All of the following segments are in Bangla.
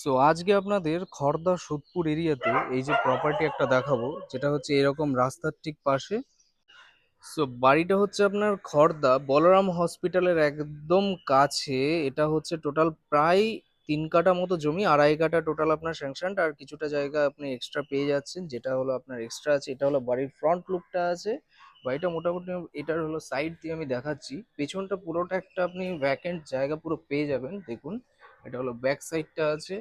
সো আজকে আপনাদের খড়দা সোদপুর এরিয়াতে এই যে প্রপার্টি একটা দেখাবো, যেটা হচ্ছে এরকম রাস্তার ঠিক পাশে। সো বাড়িটা হচ্ছে আপনার খর্দা, বলরাম হসপিটালের একদম কাছে। এটা হচ্ছে টোটাল প্রায় তিন কাঠা মতো জমি, আড়াই কাঠা টোটাল আপনার স্যাংশন আর কিছুটা জায়গা আপনি এক্সট্রা পেয়ে যাচ্ছেন। যেটা হলো আপনার এক্সট্রা আছে, এটা হলো বাড়ির ফ্রন্ট লুকটা আছে। বাড়িটা মোটামুটি এটার হলো সাইড দিয়ে আমি দেখাচ্ছি। পেছনটা পুরোটা একটা আপনি ভ্যাকেন্ট জায়গা পুরো পেয়ে যাবেন, দেখুন। এটা হলো ব্যাক সাইডটা আছে,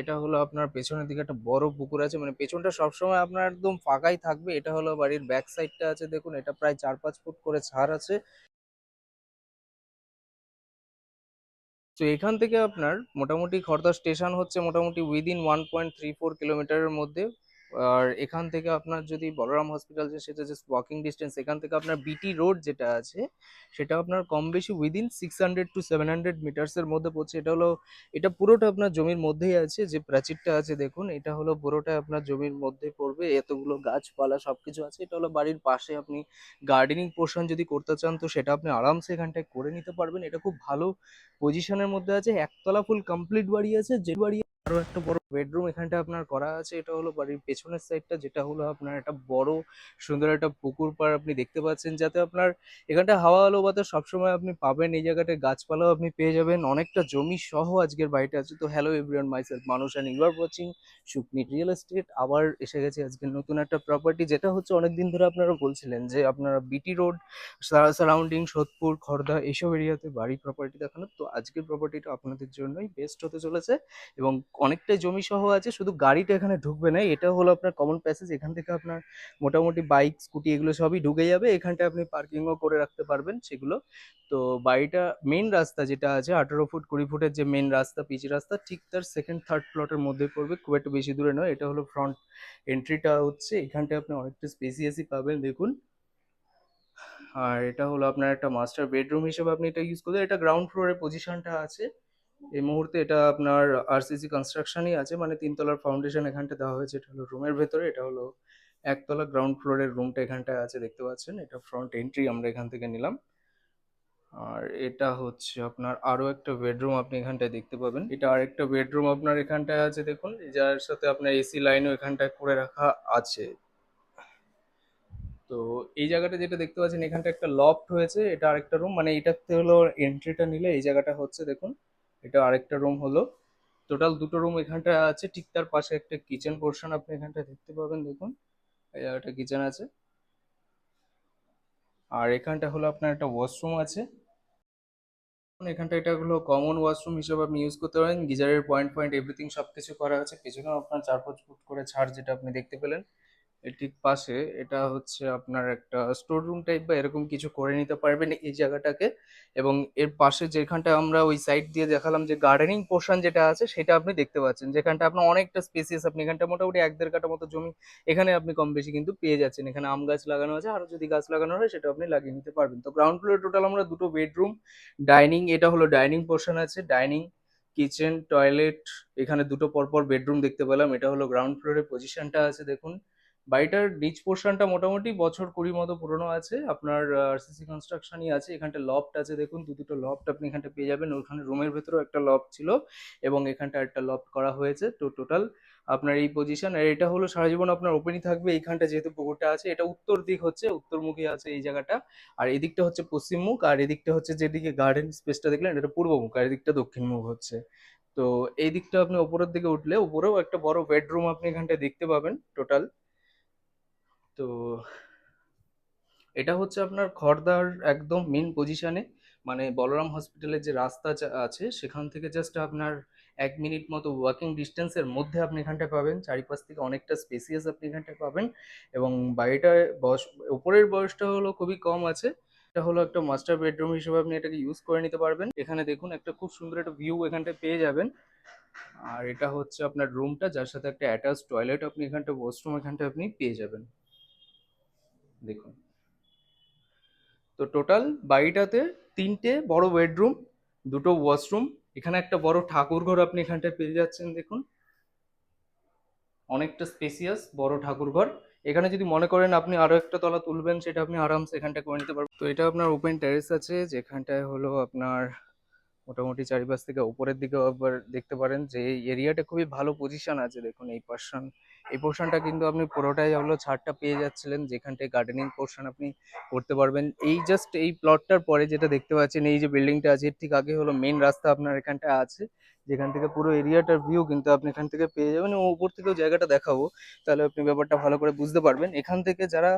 এটা হলো আপনার পেছনের দিকে একটা বড় পুকুর আছে মানে পেছনটা সবসময় আপনার একদম ফাঁকাই থাকবে, এটা হলো বাড়ির ব্যাক সাইডটা আছে, দেখুন এটা প্রায় চার পাঁচ ফুট করে ছাড় আছে। তো এখান থেকে আপনার মোটামুটি খর্দা স্টেশন হচ্ছে মোটামুটি within one point three four কিলোমিটারের মধ্যে। আর এখান থেকে আপনার যদি বলরাম হসপিটাল যে, সেটা জাস্ট ওয়াকিং ডিস্টেন্স এখান থেকে আপনার বিটি রোড যেটা আছে, সেটা আপনার কম বেশি within six hundred to seven hundred মিটার্সের মধ্যে পড়ছে। এটা হলো, এটা পুরোটা আপনার জমির মধ্যেই আছে, যে প্রাচীরটা আছে দেখুন, এটা হলো পুরোটা আপনার জমির মধ্যে পড়বে, এতগুলো গাছপালা সবকিছু আছে। এটা হলো বাড়ির পাশে আপনি গার্ডেনিং পোর্শন যদি করতে চান, তো সেটা আপনি আরামসে এখানটায় করে নিতে পারবেন। এটা খুব ভালো পজিশনের মধ্যে আছে। একতলা ফুল কমপ্লিট বাড়ি আছে, যে বাড়ি আরও একটা বড় বেডরুম এখানটা আপনার করা আছে, এটা হলো বাড়ির পেছনের সাইডটা, যেটা হলো আপনার একটা বড় সুন্দর একটা পুকুর পাড় আপনি দেখতে পাচ্ছেন, যাতে আপনার এখানটা হাওয়া আলো বাতাস সবসময় আপনি পাবেন, এই জায়গাটায় গাছপালাও আপনি পেয়ে যাবেন, অনেকটা জমি সহ আজকের বাড়িটা আছে। তো হ্যালো এভরিওয়ান মাইসেলফ মানুষ and you are watching Suknit real estate আবার এসে গেছে আজকের নতুন একটা প্রপার্টি যেটা হচ্ছে অনেকদিন ধরে আপনারা বলছিলেন যে আপনারা BT road surrounding Sodepur Khardah এইসব এরিয়াতে বাড়ি প্রপার্টি দেখানো। তো আজকের প্রপার্টিটা আপনাদের জন্যই বেস্ট হতে চলেছে এবং অনেকটাই জমি সহ আছে, শুধু গাড়িটা এখানে ঢুকবে না, এটা হলো আপনার কমন প্যাসেজ এখান থেকে আপনার মোটামুটি বাইক স্কুটি এগুলো সবই ঢুকে যাবে, এখানটায় আপনি পার্কিংও করে রাখতে পারবেন সেগুলো। তো বাড়িটা মেন রাস্তা যেটা আছে, আঠারো ফুট, কুড়ি ফুটের যে মেন রাস্তা, পিচ রাস্তা, ঠিক তার সেকেন্ড থার্ড প্লটের মধ্যে পড়বে, খুব একটা বেশি দূরে নয়, এটা হলো ফ্রন্ট এন্ট্রিটা হচ্ছে, এখানটায় আপনি অনেকটা স্পেসিয়াসই পাবেন, দেখুন। আর এটা হলো আপনার একটা মাস্টার বেডরুম হিসেবে আপনি এটা ইউজ করতে এটা গ্রাউন্ড ফ্লোরের পজিশনটা আছে। এই মুহূর্তে এটা আপনার আরসিসি কনস্ট্রাকশনই আছে মানে তিনতলার ফাউন্ডেশন এখানটা দেওয়া হয়েছে, এটা হলো রুমের ভেতরে, এটা হলো একতলা গ্রাউন্ড ফ্লোরের রুমটা এখানটায় আছে, দেখতে পাচ্ছেন, এটা ফ্রন্ট এন্ট্রি আমরা এখান থেকে নিলাম। আর এটা হচ্ছে আপনার আরও একটা বেডরুম আপনি এখানটায় দেখতে পাবেন। এটা আরেকটা বেডরুম আপনার এখানটায় আছে, দেখুন, যার সাথে আপনার এসি লাইনও এখানটায় করে রাখা আছে। তো এই জায়গাটা যেটা দেখতে পাচ্ছেন এখানটা একটা লফট হয়েছে, এটা আরেকটা রুম মানে এটাতে হলো এন্ট্রিটা নিলে এই জায়গাটা হচ্ছে, দেখুন এটা আরেকটা রুম হলো। টোটাল দুটো রুম এখানটা আছে, ঠিক তার পাশে একটা কিচেন পোর্শন আপনি এখানটা দেখতে পাবেন, দেখুন। এই জায়গাটা কিচেন আছে। আর এখানটা হলো আপনার একটা ওয়াশরুম আছে। এখানটা এটা হলো কমন ওয়াশরুম হিসেবে আপনি ইউজ করতে পারেন। গিজারের পয়েন্ট পয়েন্ট এভরিথিং সব কিছু করা আছে। পেছনেও আপনার চার পাঁচ ফুট করে ছাড় যেটা আপনি দেখতে পেলেন। ঠিক পাশে এটা হচ্ছে আপনার একটা স্টোর রুম টাইপ বা এরকম কিছু করে নিতে পারবেন এই জায়গাটাকে। এবং এর পাশে যেখানটা আমরা ওই সাইড দিয়ে দেখালাম যে গার্ডেনিং পোর্শন যেটা আছে, সেটা আপনি দেখতে পাচ্ছেন। যেখানটা আপনার অনেকটা স্পেসিয়াস আপনি এখানটা মোটামুটি এক দেড় কাটা মতো জমি এখানে আপনি কম বেশি কিন্তু পেয়ে যাচ্ছেন। এখানে আম গাছ লাগানো আছে আরও যদি গাছ লাগানো হয় সেটা আপনি লাগিয়ে নিতে পারবেন। তো গ্রাউন্ড ফ্লোরে টোটাল আমরা দুটো বেডরুম ডাইনিং এটা হলো ডাইনিং পোর্শন আছে ডাইনিং কিচেন টয়লেট এখানে দুটো পরপর বেডরুম দেখতে পেলাম। এটা হলো গ্রাউন্ড ফ্লোরের পজিশনটা আছে, দেখুন। বাড়িটার নিচ পোর্শনটা মোটামুটি বছর কুড়ি মতো পুরনো আছে। আপনার আরসিসি কনস্ট্রাকশনই আছে। এখানটা লফট আছে, দেখুন। দু দুটো লফট আপনি এখানটা পেয়ে যাবেন। ওখানে রুমের ভেতরেও একটা লফট ছিল এবং এখানটা একটা লফট করা হয়েছে তো টোটাল আপনার এই পজিশন আর এটা হলো সারা জীবন আপনার ওপেনই থাকবে। এইখানটা যেহেতু পুকুরটা আছে, এটা উত্তর দিক হচ্ছে, উত্তরমুখী আছে এই জায়গাটা। আর এদিকটা হচ্ছে পশ্চিম মুখ আর এদিকটা হচ্ছে যেদিকে গার্ডেন স্পেসটা দেখলেন, এটা পূর্ব মুখ আর এদিকটা দক্ষিণ মুখ হচ্ছে। তো এই দিকটা আপনি ওপরের দিকে উঠলে, উপরেও একটা বড় বেডরুম আপনি এখানটায় দেখতে পাবেন টোটাল তো এটা হচ্ছে আপনার খড়দার একদম মেন পজিশনে মানে বলরাম হসপিটালের যে রাস্তা আছে, সেখান থেকে জাস্ট আপনার এক মিনিট মতো ওয়াকিং ডিস্টেন্সের মধ্যে আপনি এখানটায় পাবেন। চারিপাশ থেকে অনেকটা স্পেসিয়াস আপনি এখানটায় পাবেন। এবং বাড়িটায় বয়স উপরের বয়সটা হলো খুবই কম আছে। এটা হলো একটা মাস্টার বেডরুম হিসেবে আপনি এটাকে ইউজ করে নিতে পারবেন। এখানে দেখুন একটা খুব সুন্দর একটা ভিউ এখানটায় পেয়ে যাবেন। আর এটা হচ্ছে আপনার রুমটা যার সাথে একটা অ্যাটাচ টয়লেট আপনি এখানটা ওয়াশরুম এখানটা আপনি পেয়ে যাবেন। দেখুন। তো টোটাল বাড়িটাতে তিনটে বড় বেডরুম দুটো ওয়াশরুম এখানে একটা বড় ঠাকুর ঘর আপনি এখানটায় পেয়ে যাচ্ছেন, দেখুন। অনেকটা স্পেসিয়াস বড় ঠাকুর ঘর এখানে যদি মনে করেন আপনি আরও একটা তলা তুলবেন, সেটা আপনি আরামসে এখানটা করে নিতে পারবেন। তো এটা আপনার ওপেন টেরেস আছে, যেখানটায় হলো আপনার মোটামুটি চারিপাশ থেকে উপরের দিকে একবার দেখতে পারেন যে এরিয়াটা খুবই ভালো পজিশন আছে। দেখুন, এই পার্সন এই পোর্শনটা কিন্তু আপনি পুরোটাই হলো ছাড়টা পেয়ে যাচ্ছিলেন। যেখানটায় গার্ডেনিং পোর্শন আপনি করতে পারবেন। এই জাস্ট এই প্লটটার পরে যেটা দেখতে পাচ্ছেন, এই যে বিল্ডিংটা আছে, এর ঠিক আগে হলো মেন রাস্তা আপনার এখানটা আছে। যেখান থেকে পুরো এরিয়াটার ভিউ কিন্তু আপনি এখান থেকে পেয়ে যাবেন এবং উপর থেকেও জায়গাটা দেখাবো। তাহলে আপনি ব্যাপারটা ভালো করে বুঝতে পারবেন। এখান থেকে যারা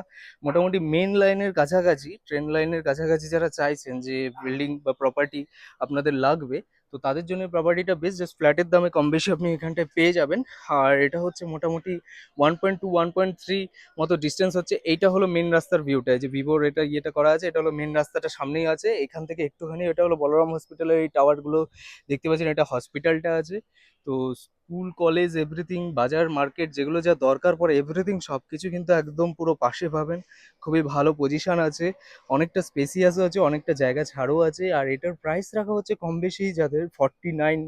মোটামুটি মেন লাইনের কাছাকাছি ট্রেন লাইনের কাছাকাছি যারা চাইছেন যে বিল্ডিং বা প্রপার্টি আপনাদের লাগবে তো তাদের জন্য প্রপার্টিটা বেশ জাস্ট ফ্ল্যাটের দামে কম বেশি আপনি এখানটায় পেয়ে যাবেন। আর এটা হচ্ছে মোটামুটি one point two one point three মতো ডিস্টেন্স হচ্ছে। এইটা হলো মেন রাস্তার ভিউটা যে ভিভোর এটা ইয়েটা করা আছে, এটা হলো মেন রাস্তাটা সামনেই আছে। এখান থেকে একটুখানি, এটা হলো বলরাম হসপিটালের এই টাওয়ারগুলো দেখতে পাচ্ছেন, এটা হসপিটালটা আছে। তো স্কুল, কলেজ এভরিথিং বাজার মার্কেট যেগুলো যা দরকার পড়ে এভরিথিং সব কিছু কিন্তু একদম পুরো পাশে পাবেন। খুবই ভালো পজিশন আছে। অনেকটা স্পেসিয়াসও আছে, অনেকটা জায়গা ছাড়ও আছে। আর এটার প্রাইস রাখা হচ্ছে কম বেশি যাদের ফর্টি নাইন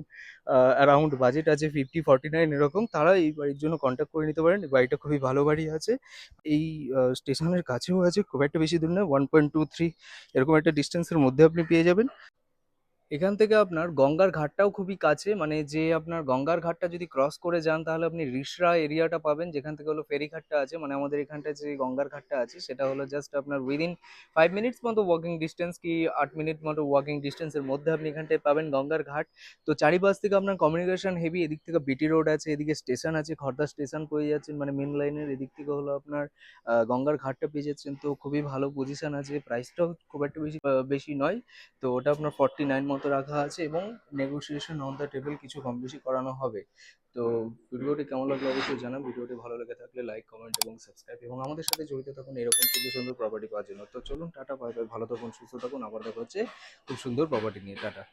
অ্যারাউন্ড বাজেট আছে ফিফটি ফর্টি নাইন এরকম, তারা এই বাড়ির জন্য কন্ট্যাক্ট করে নিতে পারেন। বাড়িটা খুবই ভালো বাড়ি আছে। এই স্টেশনের কাছেও আছে, খুব একটা বেশি দূর নয় ওয়ান পয়েন্ট টু থ্রি এরকম একটা ডিস্টেন্সের মধ্যে আপনি পেয়ে যাবেন। এখান থেকে আপনার গঙ্গার ঘাটটাও খুবই কাছে মানে যে আপনার গঙ্গার ঘাটটা যদি ক্রস করে যান, তাহলে আপনি রিসরা এরিয়াটা পাবেন, যেখান থেকে হলো ফেরি ঘাটটা আছে মানে আমাদের এখানটা যে গঙ্গার ঘাটটা আছে, সেটা হলো জাস্ট আপনার উইদিন ফাইভ মিনিটস মতো ওয়াকিং ডিস্টেন্স কি আট মিনিট মতো ওয়াকিং ডিস্টেন্সের মধ্যে আপনি এখানটায় পাবেন গঙ্গার ঘাট। তো চারিপাশ থেকে আপনার কমিউনিকেশন হেভি এদিক থেকে বিটি রোড আছে, এদিকে স্টেশন আছে, খর্দা স্টেশন পেয়ে যাচ্ছেন মানে মেন লাইনের এদিক থেকে হলো আপনার গঙ্গার ঘাটটা পেয়ে যাচ্ছেন। তো খুবই ভালো পজিশন আছে প্রাইসটাও খুব একটা বেশি বেশি নয়, তো ওটা আপনার ফর্টি নাইন মতো রাখা আছে এবং নেগোসিয়েশন অন দ্য টেবিল কিছু কম বেশি করানো হবে। তো ভিডিওটি কেমন লাগল অবশ্যই জানান। ভিডিওটি ভালো লেগে থাকলে লাইক কমেন্ট এবং সাবস্ক্রাইব এবং আমাদের সাথে জড়িত থাকুন এরকম সুন্দর সুন্দর প্রপার্টি পাওয়ার জন্য। তো চলুন, টাটা বাই বাই ভালো থাকুন, সুস্থ থাকুন। আবার দেখা হচ্ছে খুব সুন্দর প্রপার্টি নিয়ে। টাটা।